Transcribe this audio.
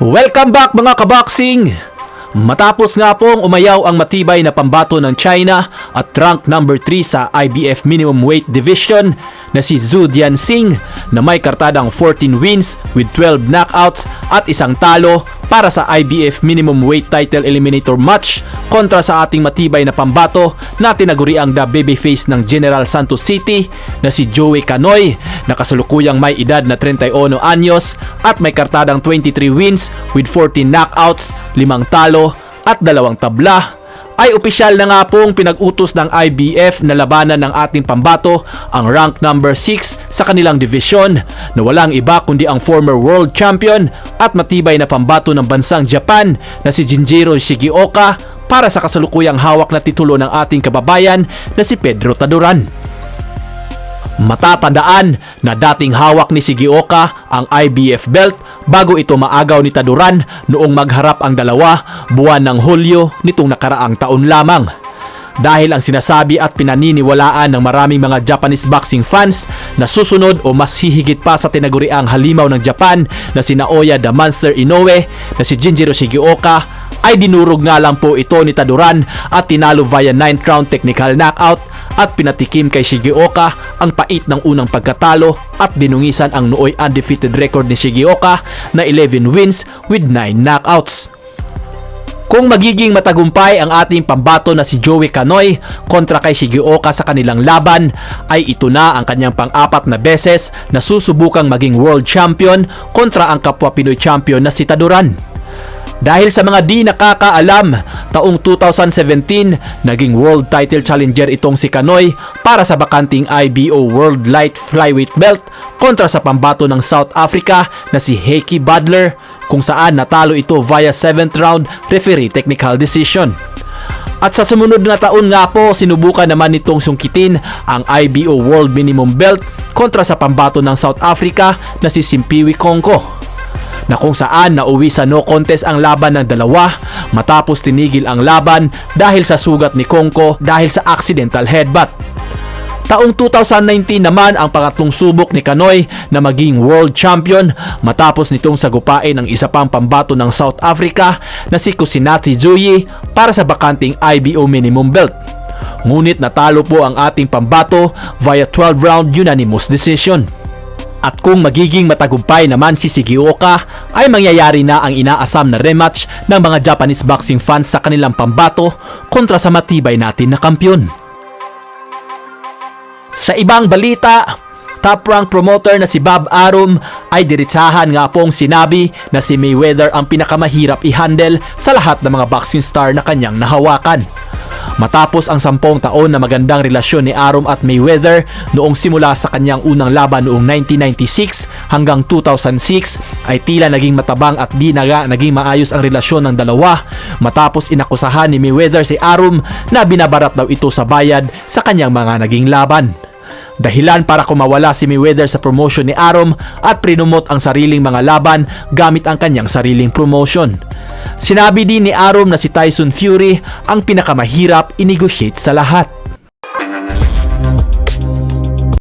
Welcome back mga kaboxing! Matapos nga pong umayaw ang matibay na pambato ng China at rank number 3 sa IBF Minimum Weight Division na si Zhu Singh na may kartadang 14 wins with 12 knockouts at isang talo para sa IBF Minimum Weight Title Eliminator match kontra sa ating matibay na pambato na tinaguriang the babyface ng General Santos City na si Joey Canoy na kasalukuyang may edad na 31 anyos at may kartadang 23 wins with 14 knockouts, 5 talo at dalawang tabla ay opisyal na nga pong pinag-utos ng IBF na labanan ng ating pambato ang rank number 6 sa kanilang division na walang iba kundi ang former world champion at matibay na pambato ng bansang Japan na si Jinjiro Shigioka para sa kasalukuyang hawak na titulo ng ating kababayan na si Pedro Taduran. Matatandaan na dating hawak ni Sigioka ang IBF belt bago ito maagaw ni Taduran noong magharap ang dalawa buwan ng Hulyo nitong nakaraang taon lamang. Dahil ang sinasabi at pinaniniwalaan ng maraming mga Japanese boxing fans na susunod o mas hihigit pa sa tinaguriang halimaw ng Japan na si Naoya the Monster Inoue na si Jinjiro Shigioka ay dinurog nga lang po ito ni Taduran at tinalo via 9th round technical knockout at pinatikim kay Shigioka ang pait ng unang pagkatalo at dinungisan ang nooy undefeated record ni Shigioka na 11 wins with 9 knockouts. Kung magiging matagumpay ang ating pambato na si Joey Canoy kontra kay Shigioka sa kanilang laban, ay ito na ang kanyang pang-apat na beses na susubukang maging world champion kontra ang kapwa Pinoy champion na si Taduran. Dahil sa mga di nakakaalam, taong 2017, naging world title challenger itong si Kanoy para sa bakanting IBO World Light Flyweight Belt kontra sa pambato ng South Africa na si Heikki Badler kung saan natalo ito via 7th round referee technical decision. At sa sumunod na taon nga po, sinubukan naman nitong sungkitin ang IBO World Minimum Belt kontra sa pambato ng South Africa na si Simpiwi Kongko na kung saan nauwi sa no contest ang laban ng dalawa matapos tinigil ang laban dahil sa sugat ni Kongko dahil sa accidental headbutt. Taong 2019 naman ang pangatlong subok ni Kanoy na maging world champion matapos nitong sagupain ang isa pang pambato ng South Africa na si Kusinati Juyi para sa bakanting IBO minimum belt. Ngunit natalo po ang ating pambato via 12 round unanimous decision. At kung magiging matagumpay naman si Sigioka ay mangyayari na ang inaasam na rematch ng mga Japanese boxing fans sa kanilang pambato kontra sa matibay natin na kampyon. Sa ibang balita, top rank promoter na si Bob Arum ay diritsahan nga pong sinabi na si Mayweather ang pinakamahirap i-handle sa lahat ng mga boxing star na kanyang nahawakan. Matapos ang sampung taon na magandang relasyon ni Arum at Mayweather noong simula sa kanyang unang laban noong 1996 hanggang 2006 ay tila naging matabang at di naga naging maayos ang relasyon ng dalawa matapos inakusahan ni Mayweather si Arum na binabarat daw ito sa bayad sa kanyang mga naging laban. Dahilan para kumawala si Mayweather sa promotion ni Arum at prinumot ang sariling mga laban gamit ang kanyang sariling promotion. Sinabi din ni Arum na si Tyson Fury ang pinakamahirap i-negotiate sa lahat.